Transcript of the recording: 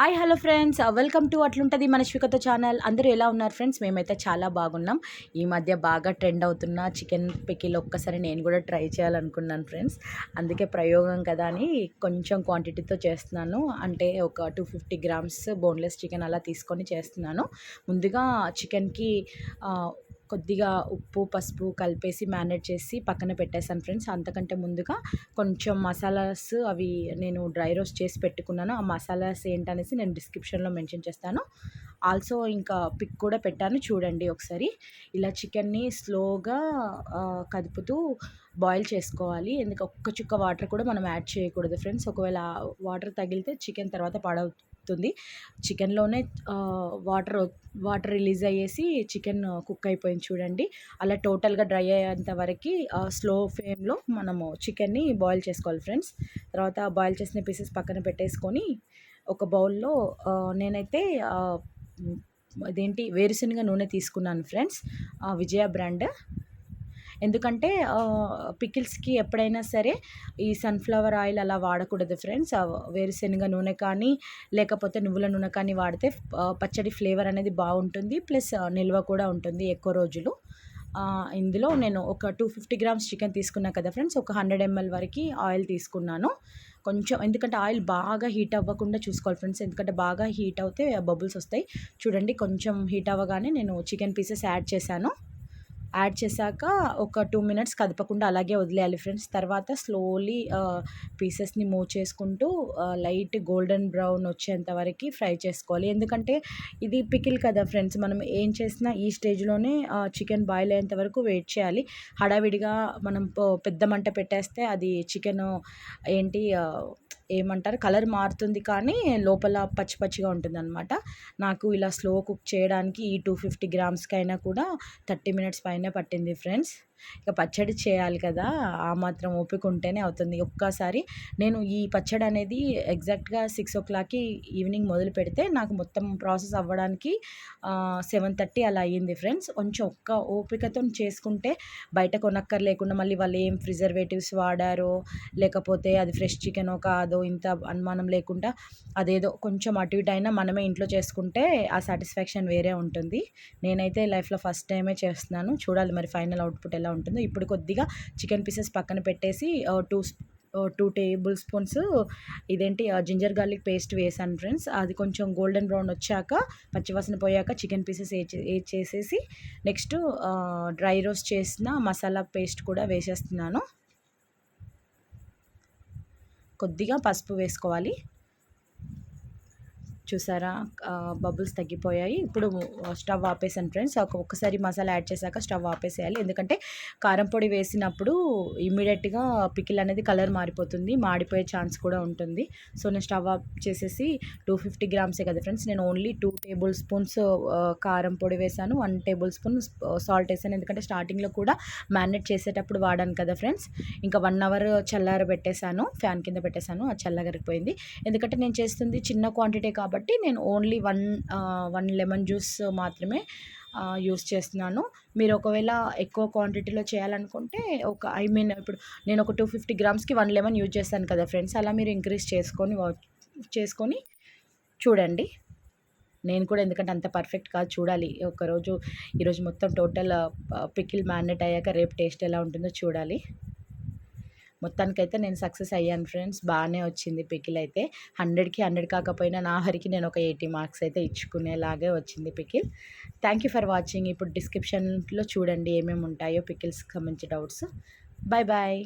Hi hello friends welcome to అట్లుంటుంది మన శ్రీకత channel అందరూ ఎలా ఉన్నారు ఫ్రెండ్స్ మేమైతే చాలా బాగున్నాం. ఈ మధ్య బాగా ట్రెండ్ అవుతున్న చికెన్ పికిల్ ఒక్కసారి నేను కూడా ట్రై చేయాలనుకున్నాను ఫ్రెండ్స్ అందుకే ప్రయోగం కదా అని కొంచెం క్వాంటిటీతో చేస్తున్నాను. అంటే ఒక two fifty grams boneless chicken అలా తీసుకొని చేస్తున్నాను. ముందుగా చికెన్కి కొద్దిగా ఉప్పు పసుపు కలిపేసి మ్యారినేట్ చేసి పక్కన పెట్టేశాను ఫ్రెండ్స్. అంతకంటే ముందుగా కొంచెం మసాలాస్ అవి నేను డ్రై రోస్ట్ చేసి పెట్టుకున్నాను. ఆ మసాలాస్ ఏంటనేసి నేను డిస్క్రిప్షన్లో మెన్షన్ చేస్తాను. ఆల్సో ఇంకా పిక్ కూడా పెట్టాను. చూడండి ఒకసారి. ఇలా చికెన్ని స్లోగా కదుపుతూ బాయిల్ చేసుకోవాలి. ఎందుకు ఒక్క చుక్క వాటర్ కూడా మనం యాడ్ చేయకూడదు ఫ్రెండ్స్. ఒకవేళ వాటర్ తగిలితే చికెన్ తర్వాత పాడవుతుంది చికెన్లోనే వాటర్ వాటర్ రిలీజ్ అయ్యేసి చికెన్ కుక్ అయిపోయింది చూడండి. అలా టోటల్గా డ్రై అయ్యేంత వరకు స్లో ఫ్లేమ్లో మనము చికెన్ని బాయిల్ చేసుకోవాలి ఫ్రెండ్స్. తర్వాత బాయిల్ చేసిన పీసెస్ పక్కన పెట్టేసుకొని ఒక బౌల్లో నేనైతే అదేంటి వేరుశనగ నూనె తీసుకున్నాను ఫ్రెండ్స్. విజయ బ్రాండ్. ఎందుకంటే పికిల్స్కి ఎప్పుడైనా సరే ఈ సన్ఫ్లవర్ ఆయిల్ అలా వాడకూడదు ఫ్రెండ్స్. వేరుశనగ నూనె కానీ లేకపోతే నువ్వుల నూనె కానీ వాడితే పచ్చడి ఫ్లేవర్ అనేది బాగుంటుంది. ప్లస్ నిల్వ కూడా ఉంటుంది ఎక్కువ రోజులు. ఇందులో నేను ఒక టూ ఫిఫ్టీ గ్రామ్స్ చికెన్ తీసుకున్నా కదా ఫ్రెండ్స్. ఒక హండ్రెడ్ ఎంఎల్ వరకు ఆయిల్ తీసుకున్నాను. కొంచెం ఎందుకంటే ఆయిల్ బాగా హీట్ అవ్వకుండా చూసుకోవాలి ఫ్రెండ్స్. ఎందుకంటే బాగా హీట్ అవుతే బబుల్స్ వస్తాయి. చూడండి కొంచెం హీట్ అవ్వగానే నేను చికెన్ పీసెస్ యాడ్ చేశాను. యాడ్ చేశాక ఒక టూ మినిట్స్ కదపకుండా అలాగే వదిలేయాలి ఫ్రెండ్స్. తర్వాత స్లోలీ పీసెస్ని మూవ్ చేసుకుంటూ లైట్ గోల్డెన్ బ్రౌన్ వచ్చేంత వరకు ఫ్రై చేసుకోవాలి. ఎందుకంటే ఇది పికిల్ కదా ఫ్రెండ్స్ మనం ఏం చేసినా ఈ స్టేజ్లోనే చికెన్ బాయిల్ అయ్యేంత వరకు వెయిట్ చేయాలి. హడావిడిగా మనం పెద్ద మంట పెట్టేస్తే అది చికెన్ ఏంటి ఏమంటారు? కలర్ మారుతుంది కానీ లోపల పచ్చి పచ్చిగా ఉంటుంది అనమాట నాకు ఇలా స్లో కుక్ చేయడానికి ఈ టూ ఫిఫ్టీ గ్రామ్స్కి అయినా కూడా థర్టీ మినిట్స్ పైనే పట్టింది ఫ్రెండ్స్. ఇక పచ్చడి చేయాలి కదా ఆ మాత్రం ఓపిక ఉంటేనే అవుతుంది. ఒక్కసారి నేను ఈ పచ్చడి అనేది ఎగ్జాక్ట్గా సిక్స్ ఓ క్లాక్కి ఈవినింగ్ మొదలు పెడితే నాకు మొత్తం ప్రాసెస్ అవ్వడానికి సెవెన్ థర్టీ అలా అయ్యింది ఫ్రెండ్స్. కొంచెం ఒక్క ఓపికతో చేసుకుంటే బయట కొనక్కర్ లేకుండా మళ్ళీ వాళ్ళు ఏం ప్రిజర్వేటివ్స్ వాడారో లేకపోతే అది ఫ్రెష్ చికెనో కాదో ఇంత అనుమానం లేకుండా అదేదో కొంచెం అటు ఇటు అయినా మనమే ఇంట్లో చేసుకుంటే ఆ సాటిస్ఫాక్షన్ వేరే ఉంటుంది. నేనైతే లైఫ్లో ఫస్ట్ టైమే చేస్తున్నాను. చూడాలి మరి ఫైనల్ అవుట్పుట్ ఎలా ఉంటుందో. ఇప్పుడు కొద్దిగా చికెన్ పీసెస్ పక్కన పెట్టేసి టూ టూ టేబుల్ స్పూన్స్ ఇదేంటి జింజర్ గార్లిక్ పేస్ట్ వేసాను ఫ్రెండ్స్. అది కొంచెం గోల్డెన్ బ్రౌన్ వచ్చాక పచ్చివాసన పోయాక చికెన్ పీసెస్ ఏ చేసేసి నెక్స్ట్ డ్రై రోస్ట్ చేసిన మసాలా పేస్ట్ కూడా వేసేస్తున్నాను. కొద్దిగా పసుపు వేసుకోవాలి. చూసారా? బబుల్స్ తగ్గిపోయాయి. ఇప్పుడు స్టవ్ ఆపేసాను ఫ్రెండ్స్. ఒక్కొక్కసారి మసాలా యాడ్ చేశాక స్టవ్ ఆపేసేయాలి. ఎందుకంటే కారం పొడి వేసినప్పుడు ఇమీడియట్గా పికిల్ అనేది కలర్ మారిపోతుంది. మాడిపోయే ఛాన్స్ కూడా ఉంటుంది. సో నేను స్టవ్ ఆఫ్ చేసేసి టూ ఫిఫ్టీ గ్రామ్సే కదా ఫ్రెండ్స్. నేను ఓన్లీ టూ టేబుల్ స్పూన్స్ కారం పొడి వేసాను వన్ టేబుల్ స్పూన్ సాల్ట్ వేసాను ఎందుకంటే స్టార్టింగ్లో కూడా మ్యారినేట్ చేసేటప్పుడు వాడాను కదా ఫ్రెండ్స్. ఇంకా వన్ అవర్ చల్లార పెట్టేశాను ఫ్యాన్ కింద పెట్టేశాను. అది చల్లగరిగిపోయింది ఎందుకంటే నేను చేస్తుంది చిన్న క్వాంటిటీ కాబట్టి కాబట్టి నేను only one one lemon juice మాత్రమే యూస్ చేస్తున్నాను. మీరు ఒకవేళ ఎక్కువ క్వాంటిటీలో చేయాలనుకుంటే ఒక ఐ మీన్ ఇప్పుడు నేను ఒక టూ ఫిఫ్టీ గ్రామ్స్కి వన్ లెమన్ యూజ్ చేస్తాను కదా ఫ్రెండ్స్ అలా మీరు ఇంక్రీజ్ చేసుకొని చేసుకొని చూడండి. నేను కూడా ఎందుకంటే అంత పర్ఫెక్ట్ కాదు చూడాలి. ఒకరోజు ఈరోజు మొత్తం టోటల్ పికిల్ మ్యారినేట్ అయ్యాక రేపు టేస్ట్ ఎలా ఉంటుందో చూడాలి. మొత్తానికైతే నేను సక్సెస్ అయ్యాను ఫ్రెండ్స్. బాగానే వచ్చింది పికిల్ అయితే. హండ్రెడ్కి హండ్రెడ్ కాకపోయినా నా హరికి నేను ఒక ఎయిటీ మార్క్స్ అయితే ఇచ్చుకునేలాగే వచ్చింది pickle. Thank you for watching. ఇప్పుడు డిస్క్రిప్షన్లో చూడండి ఏమేమి ఉంటాయో పికిల్స్కి సంబంధించి డౌట్స్. Bye bye